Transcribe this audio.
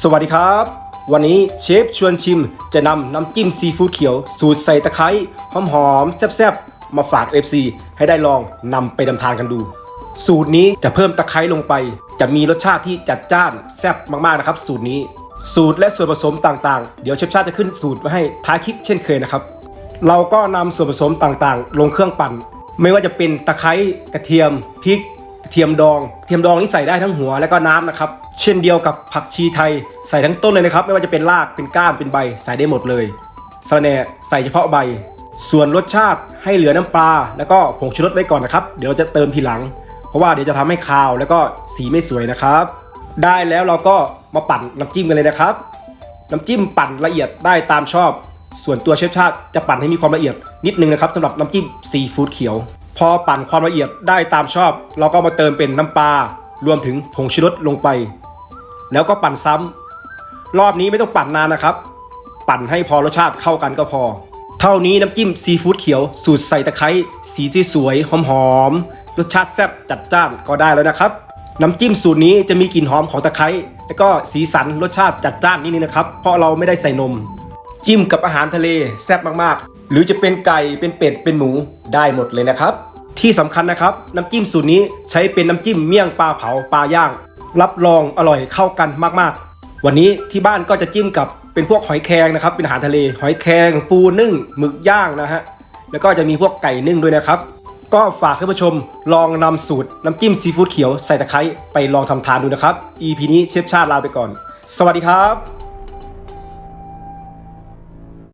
สวัสดีครับ วันนี้เชฟชวนชิมจะนำน้ำจิ้มซีฟู้ดเขียว สูตรใส่ตะไคร้หอมๆแซ่บๆ มาฝาก FC ให้ได้ลองนำไปดำทานกันดู สูตรนี้จะเพิ่มตะไคร้ลงไป จะมีรสชาติที่จัดจ้านแซ่บมากๆนะครับ สูตรนี้ สูตรและส่วนผสมต่างๆ เดี๋ยวเชฟชาติจะขึ้นสูตรไว้ให้ท้ายคลิปเช่นเคยนะครับ เราก็นำส่วนผสมต่างๆ ลงเครื่องปั่น ไม่ว่าจะเป็นตะไคร้กระเทียมพริก เทียมดอง เทียมดองนี่ใส่ได้ทั้งหัวและก็น้ำนะครับ เช่นเดียวกับผักชีไทย ใส่ทั้งต้นเลยนะครับ ไม่ว่าจะเป็นรากเป็นก้านเป็นใบใส่ได้หมดเลยสะระแหน่ใส่เฉพาะใบ ส่วนรสชาติให้เหลือน้ำปลาแล้วก็ผงชูรสไว้ก่อนนะครับ เดี๋ยวเราจะเติมทีหลัง เพราะว่าเดี๋ยวจะทำให้คาวแล้วก็สีไม่สวยนะครับ ได้แล้วเราก็มาปั่นน้ำจิ้มกันเลยนะครับ น้ำจิ้มปั่นละเอียดได้ตามชอบ ส่วนตัวเชฟชาติจะปั่นให้มีความละเอียดนิดนึงนะครับสำหรับน้ำจิ้มซีฟู้ดเขียว พอปั่นความละเอียดได้ตามชอบ เราก็มาเติมเป็นน้ำปลารวมถึงผงชูรสลงไป แล้วก็ปั่นซ้ำรอบนี้ไม่ต้องปั่นนานนะครับ ปั่นให้พอรสชาติเข้ากันก็พอ เท่านี้น้ำจิ้มซีฟู้ดเขียวสูตรใส่ตะไคร้สีที่สวยหอมๆรสชาติแซ่บจัดจ้านก็ได้แล้วนะครับ น้ำจิ้มสูตรนี้จะมีกลิ่นหอมของตะไคร้แล้วก็สีสันรสชาติจัดจ้านนิดนึงนะครับ เพราะเราไม่ได้ใส่นม จิ้มกับอาหารทะเลแซ่บมากๆ หรือจะเป็นไก่เป็นเป็ดเป็นหมูได้หมดเลยนะครับ ที่สำคัญนะครับ น้ำจิ้มสูตรนี้ใช้เป็นน้ำจิ้มเมี่ยงปลาเผาปลาย่าง รับรองอร่อยเข้ากันมากๆ วันนี้ที่บ้านก็จะจิ้มกับเป็นพวกหอยแครงนะครับเป็นอาหารทะเล หอยแครงปูนึ่งหมึกย่างนะฮะแล้วก็จะมีพวกไก่นึ่งด้วยนะครับ ก็ฝากท่านผู้ชมลองนำสูตรน้ำจิ้มซีฟู้ดเขียวใส่ตะไคร้ไปลองทำทานดูนะครับ EP นี้เชฟชาติลาไปก่อน สวัสดีครับ